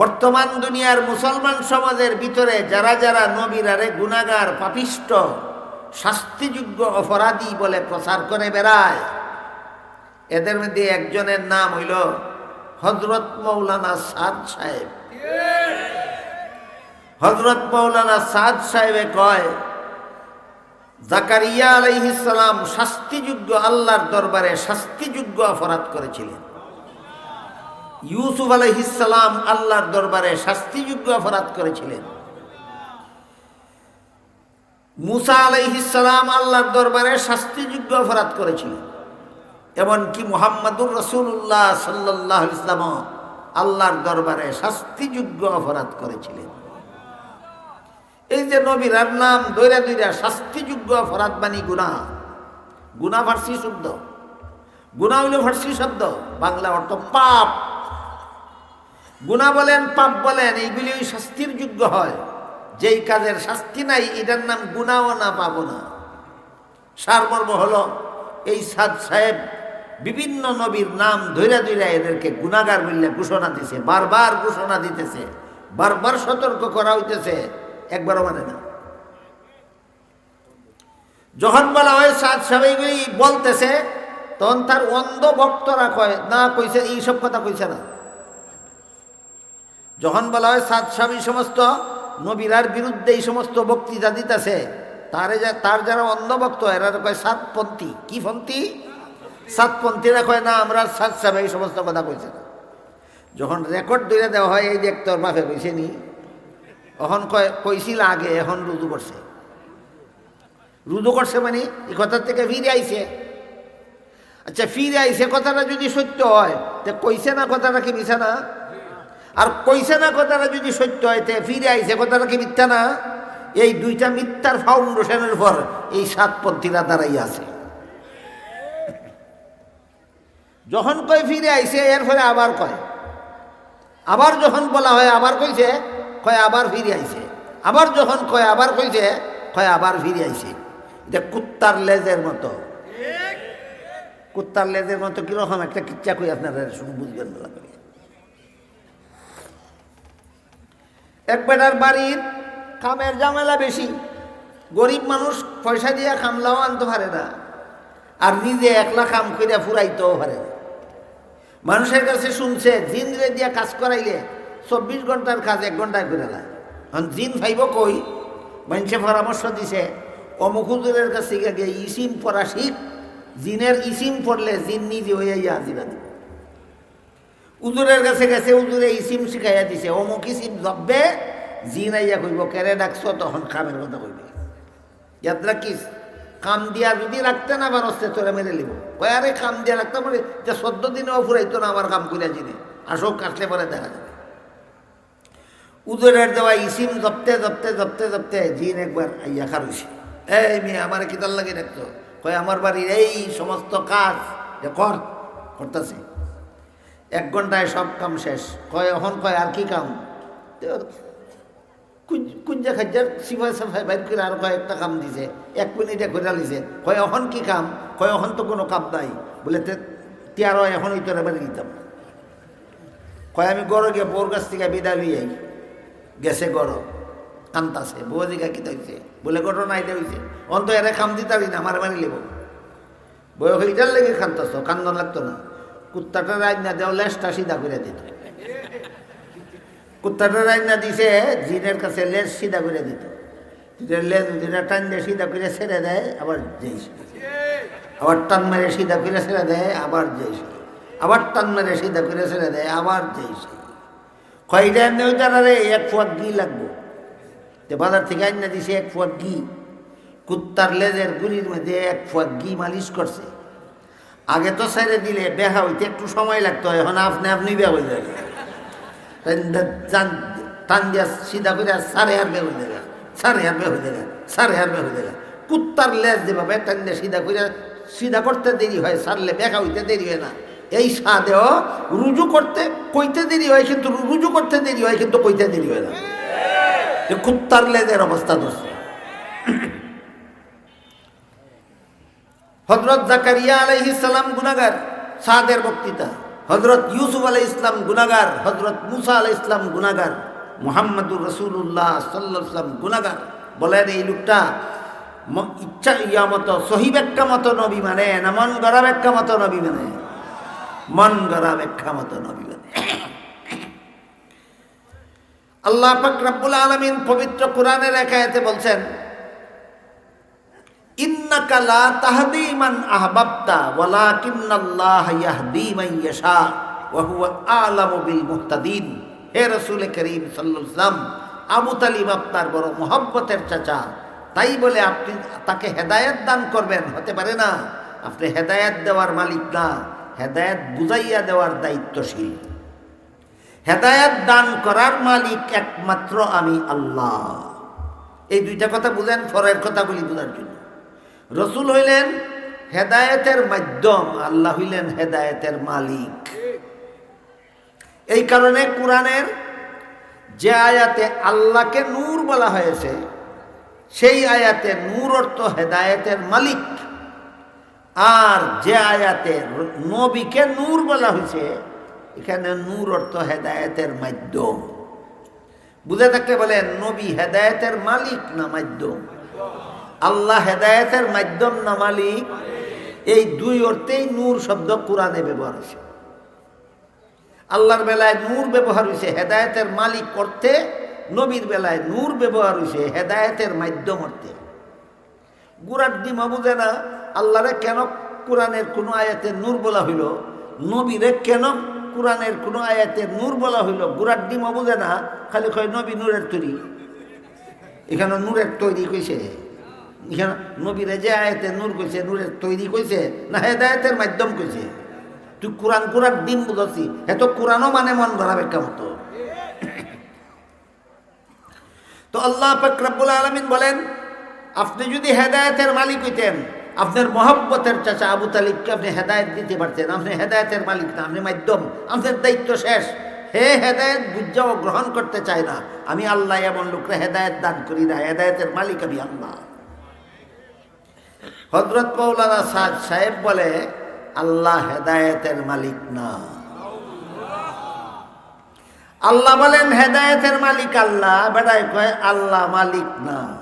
বর্তমান দুনিয়ার মুসলমান সমাজের ভিতরে যারা যারা নবীরারে গুণাগার পাপিষ্ট, শাস্তিযোগ্য অপরাধী বলে প্রচার করে বেড়ায়, এদের মধ্যে একজনের নাম হইল হজরত মৌলানা সাদ সাহেব। হজরত মৌলানা সাদ সাহেবে কয়, জাকারিয়া আলাইহিসালাম শাস্তিযোগ্য আল্লাহর দরবারে শাস্তিযোগ্য অপরাধ করেছিলেন। ইউসুফ আলাইহিসালাম আল্লাহর দরবারে শাস্তিযোগ্য অপরাধ করেছিলেন। মুসা আলাইহিসালাম আল্লাহর দরবারে শাস্তিযোগ্য অপরাধ করেছিলেন। এমনকি মোহাম্মদুর রসুল্লাহ সাল্লাহ ইসলাম আল্লাহর দরবারে শাস্তিযোগ্য অপরাধ করেছিলেন। এই যে নবীরার নাম দৈরা দৈরা শাস্তিযোগ্য অপরাধ বাণী গুণা। গুণা ফার্সি শব্দ। গুণা হইল ফার্সি শব্দ। বাংলা অর্থ পাপ। গুণা বলেন, পাপ বলেন এইগুলি ওই শাস্তির যোগ্য হয়। যেই কাজের শাস্তি নাই, এটার নাম গুণাও না পাবো না। সারমর্ম হলো, এই সাদ সাহেব বিভিন্ন নবীর নাম ধৈরা ধৈরা এদেরকে গুণাগার বললে ঘোষণা দিছে, বারবার ঘোষণা দিতেছে, বারবার সতর্ক করা হইতেছে, একবারও মানে না। যখন বলা হয় সাদ সাহেবগুলি বলতেছে, তখন তার অন্ধ ভক্তরা কয়, না, কইছে, এইসব কথা কইছে না। যখন বলা হয়, সাত এই সমস্ত নবীরার বিরুদ্ধে এই সমস্ত বক্তৃতা দিতেছে, তারে যা তার যারা অন্ধভক্ত, এরা কয় সাতপন্থী কি পন্থী? সাতপন্থীরা কয়, না, আমরা সাত সাহেব এই সমস্ত কথা কইছে না। যখন রেকর্ড ধরে দেওয়া হয়, এই দেখতে ওর বাপে কইছে নি তখন কয় কইছিল আগে, এখন রুজু করছে। রুজু করছে মানে এই কথার থেকে ফিরে আইছে। আচ্ছা ফিরে আইছে, কথাটা যদি সত্য হয়, তে কইছে না, কথাটা কি মিছা না? আর কইছে না কথাটা যদি সত্য হয় তে ফিরে আইছে কথাটা কি মিথ্যা না? এই দুইটা মিথ্যার ফাউন্ডেশনের পর এই সাতপন্থীরা দাঁড়াই আছে। যখন কয় ফিরে আইছে এর ফলে আবার কয়। আবার যখন বলা হয় আবার কইছে কয় আবার ফিরে আইছে। আবার যখন কয় আবার কইছে কয় আবার ফিরে আইছে। এটা কুত্তার লেজের মতো। কুত্তার লেজের মতো কীরকম? একটা কিচ্ছা কই আপনারা শুনে বুঝবেন না করে এক বেটার বাড়ির কামের জামেলা বেশি। গরিব মানুষ পয়সা দিয়া খামলাও আনতে পারে না। আর নিজে একলা কাম করিয়া ফুরাইতেও পারে মানুষের কাছে শুনছে, জিন রে দিয়া কাজ করাইলে চব্বিশ ঘণ্টার কাজ এক ঘন্টায় করে না জিন ভাইব কই? মানুষে পরামর্শ দিছে, অমুক হুজুরের কাছে গিয়ে ইসিম পড়া শিখ। জিনের ইসিম পড়লে জিন নিজে হইয়া ইয়া হাজিরা উজুরের কাছে গেছে, উজুরে ইসিম শিখাইয়া দিছে। অমুক ইসিম জব্বে জিন আইয়া কইব, কেরে ডাকছ? তখন কামের কথা কইবে। যাত্রা কি? কাম দিয়া যদি রাখতে না পারস্তে তোরা মেরে লিব। কয়, আরে কাম দিয়া রাখতে পারে যে চোদ্দ দিনেও ফুরাইতো না আমার কাম করিয়া জিনে। আসো কাটলে পরে দেখা যাবে। উদরের দেওয়া ইসিম জপতে জপতে জপতে জপতে জিন একবার আইয়া খারুছে এই মেয়ে, আমার কিতাল লাগে দেখতো কয়, আমার বাড়ির এই সমস্ত কাজ যে কর, করতেছে। এক ঘন্টায় সব কাম শেষ। কয়, এখন কয়, আর কি কাম? কুঞ্জা খাজ্জার সিফাই সাফাই বাইর করে আর কয়েকটা কাম দিছে। এক মিনিটে করে লিছে কয়, এখন কি কাম? কয়, এখন তো কোনো কাম নাই। বলে তিয়ারো এখন এই তোরা বাড়ি দিতাম। কয়, আমি গড় গিয়ে বোর কাছ থেকে বিদায় লই আই। গেছে গড়। কান্তাছে। বউ দিঘা কিতা হইছে বলে ঘটনা এটা হইছে। অন্ত এরা কাম দিতারি না মারে মারি লেব। বয় হইটার লেগে কান্তাছ, কান্দন লাগতো না। কুত্তাটা রাজ না দেও, লেজটা সিধা করে দিত কুত্তাটা রাজ না দিছে, জিনের কাছে লেজ সিধা করে দিত। দিয়ে, আবার টান মেরে সিধা দেয়, আবার আবার টান মেরে সিধা করে দেয়, আবার এক ঘি লাগবো। বাজার থেকে আইনা দিছে এক ফুয়াক ঘি। কুত্তার লেজের গুলির মধ্যে এক ফুয়াক ঘি মালিশ করছে। আগে তো ছেড়ে দিলে বেহা হইতে একটু সময় লাগতো, এখন আপনি আপনি বেহা হয়ে যাবে টান দিয়া সিধা করে সাড়ে হার বে হয়ে যাবে সাড়ে হার বে হয়ে যাবে সাড়ে হার বে হয়ে যাবে কুত্তার লেজ দেবে টান দিয়ে সিধা করে সিধা করতে দেরি হয়, সারলে বেখা হইতে দেরি হয় না। এই সাদেও রুজু করতে, কইতে দেরি হয় কিন্তু রুজু করতে দেরি হয় কিন্তু কইতে দেরি হয় না। কুত্তার লেজের অবস্থা দোষে হজরত জাকারিয়া আলাইহিস সালাম গুনাগার সাদের বক্তৃতা। হজরত ইউসুফ আলাই ইসলাম গুনাগার হজরত মুসা আলাই ইসলাম গুনাগার মোহাম্মদুর রসুল্লাহ সাল্লাম গুনাগার বলেন, এই লোকটা ইচ্ছা, ইয়া মতো সহি ব্যাখ্যা মতো নবী মানে না, মন গড়া ব্যাখ্যা মতো নবী মানে? মন গড়া ব্যাখ্যা মতো নবী মানে? আল্লাহ পাক আলামিন পবিত্র কোরআনের একায়াতে বলছেন ইন্নাকা লা তাহদি মান আহবাবতা বিল হে করিম বড় চাচা। তাই বলে আপনি তাকে হেদায়েত দান করবেন, হতে পারে না। আপনি হেদায়েত দেওয়ার মালিক না, হেদায়েত বুঝাইয়া দেওয়ার দায়িত্বশীল। হেদায়েত দান করার মালিক একমাত্র আমি আল্লাহ। এই দুইটা কথা বুঝেন ফরের কথাগুলি বোঝার জন্য। রসুল হইলেন হেদায়েতের মাধ্যম, আল্লাহ হইলেন হেদায়েতের মালিক। এই কারণে কোরআনের যে আয়াতে আল্লাহকে নূর বলা হয়েছে, সেই আয়াতে নূর অর্থ হেদায়েতের মালিক। আর যে আয়াতে নবীকে নূর বলা হয়েছে, এখানে নূর অর্থ হেদায়েতের মাধ্যম। বুঝে থাকলে বলেন, নবী হেদায়েতের মালিক না মাধ্যম। আল্লাহ হেদায়েতের মাধ্যম না মালিক, এই দুই অর্থেই নূর শব্দ কোরআনে ব্যবহার হয়েছে। আল্লাহর বেলায় নূর ব্যবহার হয়েছে, হেদায়েতের মালিক অর্থে, নবীর বেলায় নূর ব্যবহার হয়েছে, হেদায়েতের মাধ্যম অর্থে। গুড়ার ডিমা না আল্লাহরে কেন কোরআনের কোনো আয়াতে নূর বলা হইল? নবীরে কেন কোরআনের কোনো আয়াতে নূর বলা হইল? গুড়ার ডিমা না খালি কয় নবী নূরের তৈরি। এখানে নূরের তৈরি কইছে। এখানে নবীরে যে আয়াতে নূর কইছে, নূরের তৈরি কইছে, না হেদায়তের মাধ্যম কইছে। তুই কোরআন কোরআন দিন বুঝাছি এত কোরআনও মানে মন ভরা ব্যাখ্যা তো আল্লাহ পাকরাবুল আলমিন বলেন, আপনি যদি হেদায়েতের মালিক হইতেন, আপনার মহব্বতের চাচা আবু তালিবকে আপনি হেদায়েত দিতে পারতেন, আপনি হেদায়তের মালিক না, আপনি মাধ্যম, আপনার দায়িত্ব শেষ। হে হেদায়েত, বুঝাও, গ্রহণ করতে চায় না। আমি আল্লাহ এমন লোকরা হেদায়েত দান করি না। হেদায়েতের মালিক আমি আল্লাহ। হজরত মৌলানা সাহেব বলে, আল্লাহ হেদায়েতের মালিক না। আল্লাহ বলেন, হেদায়েতের মালিক আল্লাহ। বেড়ায় কয়, আল্লাহ মালিক না।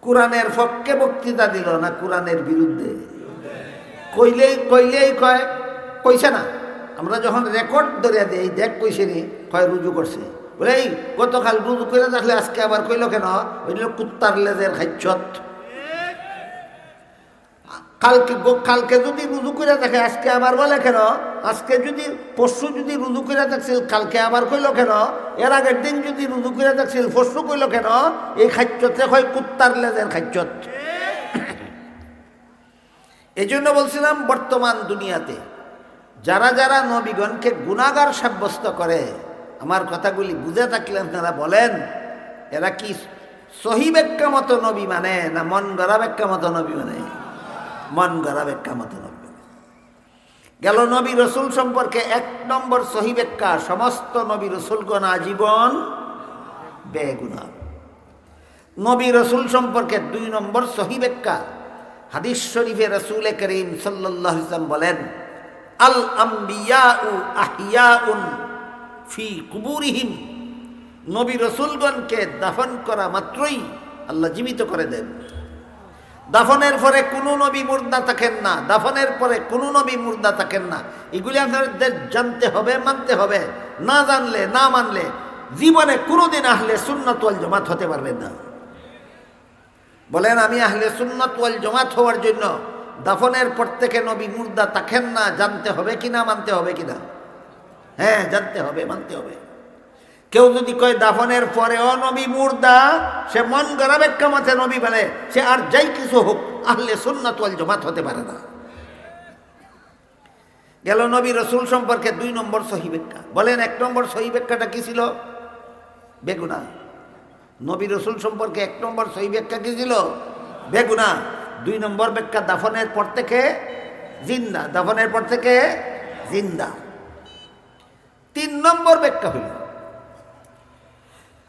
কোরআনের পক্ষে বক্তৃতা দিল না কোরআনের বিরুদ্ধে? কইলেই কইলেই কয়, কইছে না? আমরা যখন রেকর্ড ধরে দিই দেখ কইছে নি কয় রুজু করছে। বলে, এই, গতকাল রুজু করে দেখলে আজকে আবার কইল কেন? ওইল কুত্তার লেজের খাইছত কালকে কালকে যদি রুজু করে দেখে, আজকে আবার বলে কেন? আজকে যদি, পরশু যদি রুজু করে দেখছিল, কালকে আবার কইল কেন? এর আগের দিন যদি রুজু করে দেখছিল, পরশু কইল কেন? এই খাদ্যতে হয় কুত্তার লেজের খাদ্যত এই জন্য বলছিলাম, বর্তমান দুনিয়াতে যারা যারা নবীগণকে গুণাগার সাব্যস্ত করে, আমার কথাগুলি বুঝে থাকলে আপনারা বলেন, এরা কি সহি ব্যাখ্যা মতো নবী মানে না মন গড়া ব্যাখ্যা মতো নবী মানে মন গড়া ব্যাখ্যা মতো নবী মানে। গেল নবী রসুল সম্পর্কে এক নম্বর সহি ব্যাখ্যা, সমস্ত নবী রসুলগণ আজীবন বেগুনা নবী রসুল সম্পর্কে দুই নম্বর সহি ব্যাখ্যা, হাদিস শরীফে রসুল করিম সাল্লাহ ইসলাম বলেন আল আম্বিয়া উ আহিয়াউন ফি কুবুরিহিম। নবী রসুলগণকে দাফন করা মাত্রই আল্লাহ জীবিত করে দেন। দাফনের পরে কোনো নবী মুর্দা থাকেন না, দাফনের পরে কোনো নবী মুর্দা থাকেন না। এগুলি আপনাদের জানতে হবে, মানতে হবে, না জানলে, না মানলে জীবনে কোনোদিন আহলে সুন্নত ওয়াল জমাত হতে পারবেন না। বলেন, আমি আহলে সুন্নত ওয়াল জমাত হওয়ার জন্য দাফনের পর থেকে নবী মুর্দা থাকেন না, জানতে হবে কিনা, মানতে হবে কিনা? হ্যাঁ জানতে হবে, মানতে হবে। কেউ যদি কয় দাফনের পরেও নবী মুর্দা, সে মন গড়া ব্যাখ্যা মতে নবী বলে, সে আর যাই কিছু হোক, আহলে সুন্নাত ওয়াল জমাত হতে পারে না। গেল নবী রসুল সম্পর্কে দুই নম্বর সহি ব্যাখ্যা। বলেন, এক নম্বর সহি ব্যাখ্যাটা কি ছিল? বেগুনা। নবী রসুল সম্পর্কে এক নম্বর সহি ব্যাখ্যা কি ছিল? বেগুনা। দুই নম্বর ব্যাখ্যা, দাফনের পর থেকে জিন্দা, দাফনের পর থেকে জিন্দা। তিন নম্বর ব্যাখ্যা হইল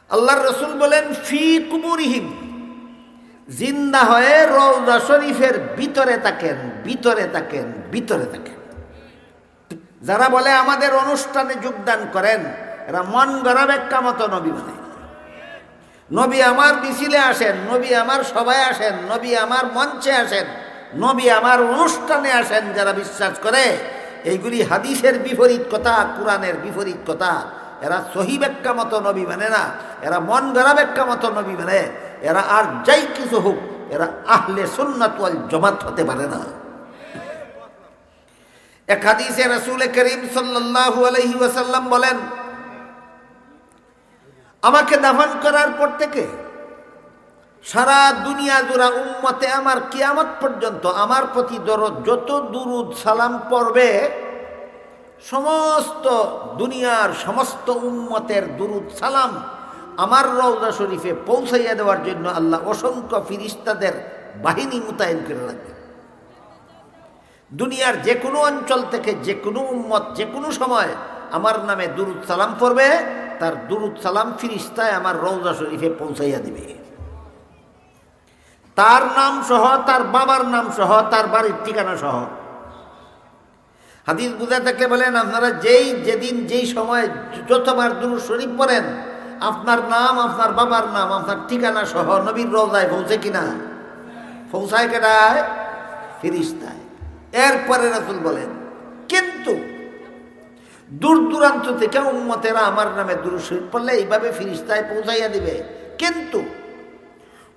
আল্লাহর রসুল বলেন, ফি কুবুরিহিম জিন্দা হয়ে রৌদা শরীফের ভিতরে থাকেন ভিতরে থাকেন ভিতরে থাকেন। যারা বলে আমাদের অনুষ্ঠানে যোগদান করেন, এরা মন গড়া ব্যাখ্যা মতো নবী মানে নবী আমার মিছিলে আসেন, নবী আমার সবাই আসেন, নবী আমার মঞ্চে আসেন, নবী আমার অনুষ্ঠানে আসেন, যারা বিশ্বাস করে, এইগুলি হাদিসের বিপরীত কথা, কোরআনের বিপরীত কথা। এরা সহি ব্যাখ্যা মতো নবী মানে না, এরা মন গড়া ব্যাখ্যা মতো নবী মানে এরা আর যাই কিছু হোক, এরা আহলে সুন্নাত ওয়াল জমাত হতে পারে না। এক হাদিসে রাসূল করিম সাল্লাল্লাহু আলাইহি ওয়াসাল্লাম বলেন আমাকে দাফন করার পর থেকে সারা দুনিয়া জোড়া উম্মতে আমার কিয়ামত পর্যন্ত আমার প্রতি দরদ যত দুরুদ সালাম পড়বে, সমস্ত দুনিয়ার সমস্ত উম্মতের দুরুদ সালাম আমার রওজা শরীফে পৌঁছাইয়া দেওয়ার জন্য আল্লাহ অসংখ্য ফিরিস্তাদের বাহিনী মোতায়েন করে রাখবে। দুনিয়ার যে কোনো অঞ্চল থেকে যে কোনো উম্মত, যে কোনো সময় আমার নামে দুরুদ সালাম পড়বে তার দুরুদ সালাম ফিরিস্তায় আমার রৌজা শরীফে পৌঁছাইয়া দিবে। তার নাম সহ, তার বাবার নাম সহ, তার বাড়ির ঠিকানা সহ। হাদিস বুঝা থাকলে বলেন, আপনারা যেই যেদিন যেই সময় যতবার দুরুদ শরীফ পড়েন, আপনার নাম, আপনার বাবার নাম, আপনার ঠিকানা সহ নবীর রৌজায় পৌঁছে কিনা? পৌঁছায় কেটায় ফিরিস্তায়। এরপরে রাসুল বলেন, কিন্তু দূর দূরান্ত থেকে উম্মতেরা আমার নামে দুরুদ শরীফ পড়লে এইভাবে ফিরিস্তায় পৌঁছাইয়া দিবে। কিন্তু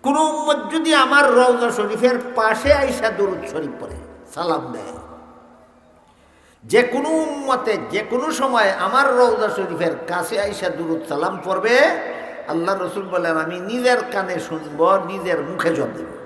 কোন উম্মত যদি আমার রওজা শরীফের পাশে আইসা দুরুদ শরীফ পড়ে, সালাম দেয়। যে কোনো উম্মতে, যে কোনো সময় আমার রওজা শরীফের কাছে আইসা দুরুদ সালাম পড়বে, আল্লাহ রসুল বলেন, আমি নিজের কানে শুনব, নিজের মুখে জব দেব।